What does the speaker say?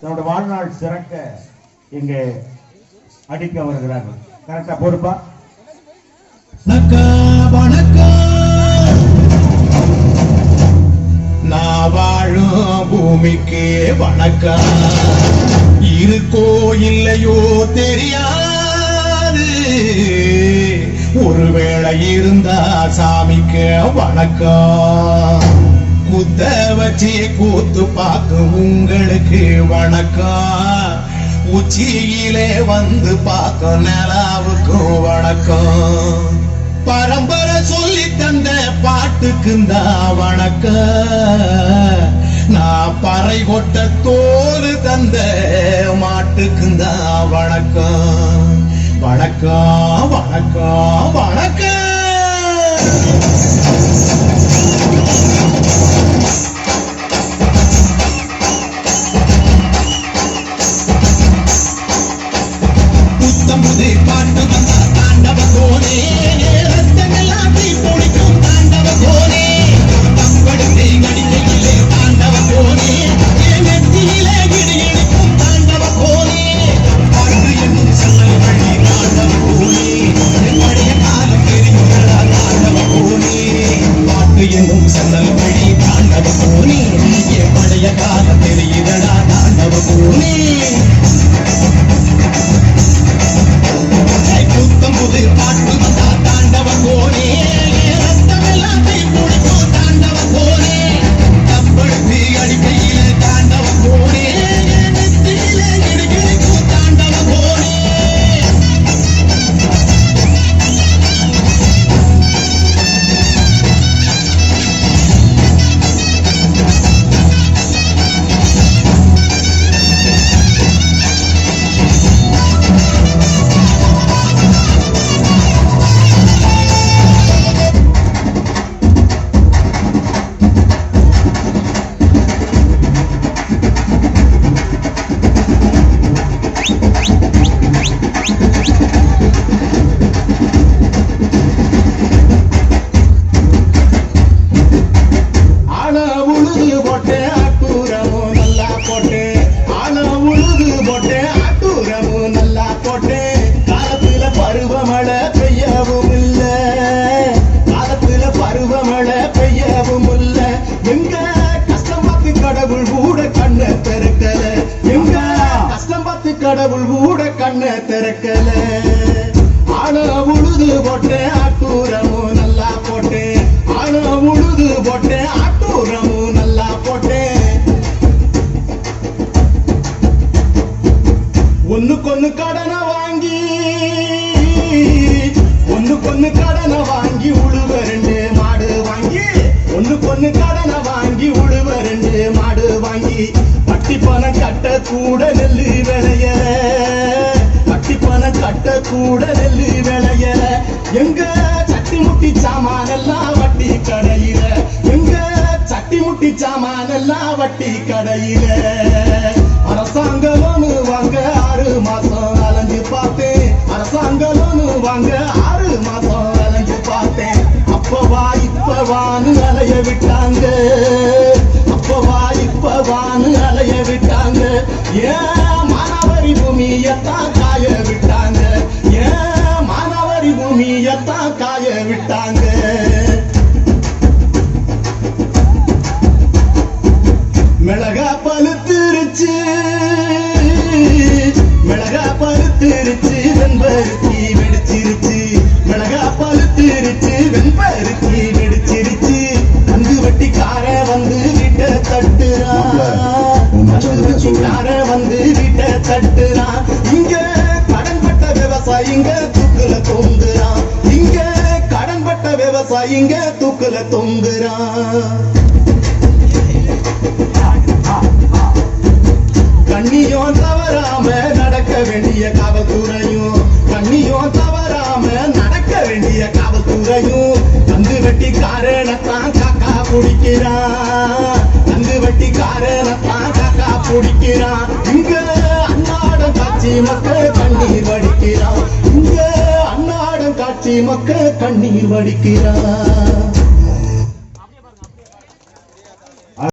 தன்னோட வாழ்நாள் சிறக்க இங்கே அடிக்க வருகிறார்கள். கரெக்டா பொறுப்பா? வணக்கம் வாழும் பூமிக்கு வணக்கம் இருக்கோ இல்லையோ தெரியாது. ஒருவேளை இருந்தா சாமிக்கு வணக்கம் குத்த வச்சு கூத்து பார்க்கும் உங்களுக்கு வணக்கம் உச்சியிலே வந்து பார்க்க நிலாவுக்கும் வணக்கம் பரம்பரை சொல்லி தந்த பாட்டுக்குந்தா வணக்கம் நான் பறை கொட்ட தோறு தந்த மாட்டுக்குந்தா வணக்கம் வணக்கம் வணக்கம் வணக்கம் Me கடவுள் கூட கண்ணை திறக்கல. ஆனா உழுது போட்டேன் அட்டூரமும் நல்லா போட்டேன் ஆனா உழுது போட்டேன் அட்டூரமும் நல்லா போட்டேன் போட்டு. ஒண்ணுக்கொன்னு கடனை வாங்கி ஒண்ணுக்கொன்னு கடனை கட்ட கூட நெல்லு விளையல பட்டி பணம் கட்ட கூட நெல்லு விளையல எங்க சட்டி முட்டி சாமான் எல்லாம் வட்டி கடையில. எங்க சட்டி முட்டி சாமான் எல்லாம் வட்டி கடையில. அரசாங்க லோனு வாங்க ஆறு மாசம் அலைஞ்சு பார்த்தேன். அரசாங்க லோனு வாங்க ஆறு மாசம் அலைஞ்சு பார்த்தேன். அப்பவா இப்பவான்னு அலைய விட்டாங்க. அப்பவா இப்பவான்னு ஏன் பூமி பூமியத்தான் காய விட்டாங்க. ஏன் பூமி பூமியத்தான் காய விட்டாங்க. மிளகா பழுத்திருச்சு. மிளகா பழுத்திருச்சு வெண்பருத்தி வெடிச்சிருச்சு. மிளகா பழுத்திருச்சு வெண்பருத்தி வெடிச்சிருச்சு. அங்கு வெட்டிக்கார வந்து வீட்டை தட்டுறான். வந்து வெட்டிக்கார வீட்டை தட்டுறான். இங்க கடன்பட்ட விவசாயிங்க தூக்குல தொங்குறான். இங்க கடன்பட்ட விவசாயிங்க தூக்குல தொங்குறான். கண்ணியும் தவறாம நடக்க வேண்டிய காவல்துறையும் கண்ணியும் தவறாம நடக்க வேண்டிய காவல்துறையும் கந்து வெட்டி காரணத்தான் காக்கா பிடிக்கிறான். கந்து வெட்டி காரணத்தான் குடிக்கிறான் இங்க அன்னாடம் காட்சி மக்கள் கண்ணீர் வடிக்கிறான் இங்க அன்னாடம் காட்சி மக்கள் கண்ணீர் வடிக்கிறான்